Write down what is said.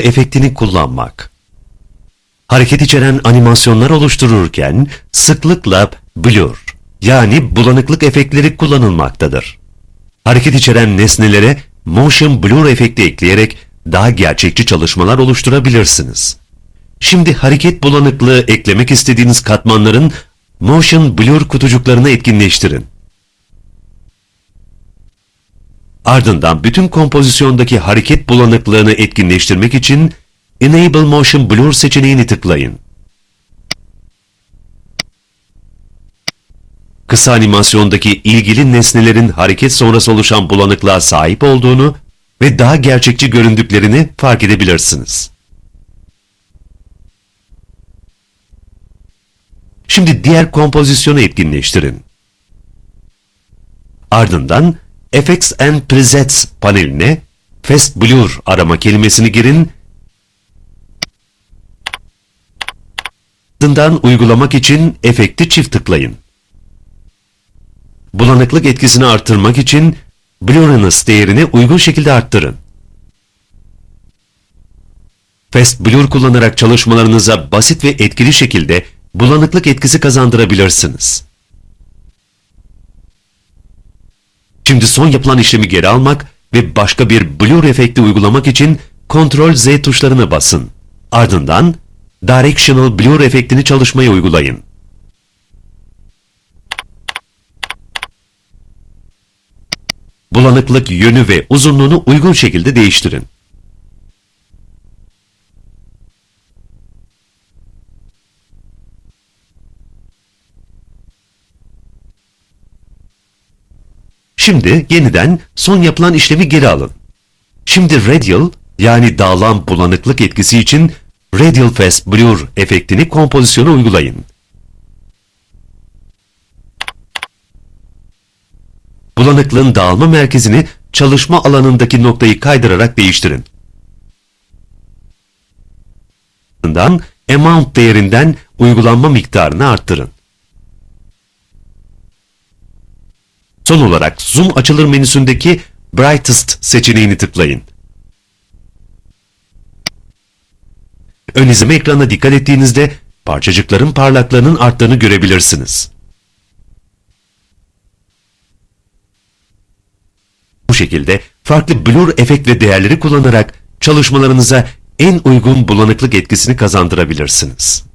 efektini kullanmak. Hareket içeren animasyonlar oluştururken sıklıkla blur yani bulanıklık efektleri kullanılmaktadır. Hareket içeren nesnelere motion blur efekti ekleyerek daha gerçekçi çalışmalar oluşturabilirsiniz. Şimdi hareket bulanıklığı eklemek istediğiniz katmanların motion blur kutucuklarını etkinleştirin. Ardından bütün kompozisyondaki hareket bulanıklığını etkinleştirmek için Enable Motion Blur seçeneğini tıklayın. Kısa animasyondaki ilgili nesnelerin hareket sonrası oluşan bulanıklığa sahip olduğunu ve daha gerçekçi göründüklerini fark edebilirsiniz. Şimdi diğer kompozisyonu etkinleştirin. Ardından Effects and Presets paneline Fast Blur arama kelimesini girin. Ardından uygulamak için efekti çift tıklayın. Bulanıklık etkisini arttırmak için Blurriness değerini uygun şekilde arttırın. Fast Blur kullanarak çalışmalarınıza basit ve etkili şekilde bulanıklık etkisi kazandırabilirsiniz. Şimdi son yapılan işlemi geri almak ve başka bir blur efekti uygulamak için Ctrl Z tuşlarına basın. Ardından Directional Blur efektini çalışmaya uygulayın. Bulanıklık yönü ve uzunluğunu uygun şekilde değiştirin. Şimdi yeniden son yapılan işlemi geri alın. Şimdi radial yani dağılan bulanıklık etkisi için radial fast blur efektini kompozisyona uygulayın. Bulanıklığın dağılma merkezini çalışma alanındaki noktayı kaydırarak değiştirin. Amount değerinden uygulanma miktarını arttırın. Son olarak Zoom açılır menüsündeki Brightest seçeneğini tıklayın. Ön izleme ekranına dikkat ettiğinizde parçacıkların parlaklığının arttığını görebilirsiniz. Bu şekilde farklı blur efekt ve değerleri kullanarak çalışmalarınıza en uygun bulanıklık etkisini kazandırabilirsiniz.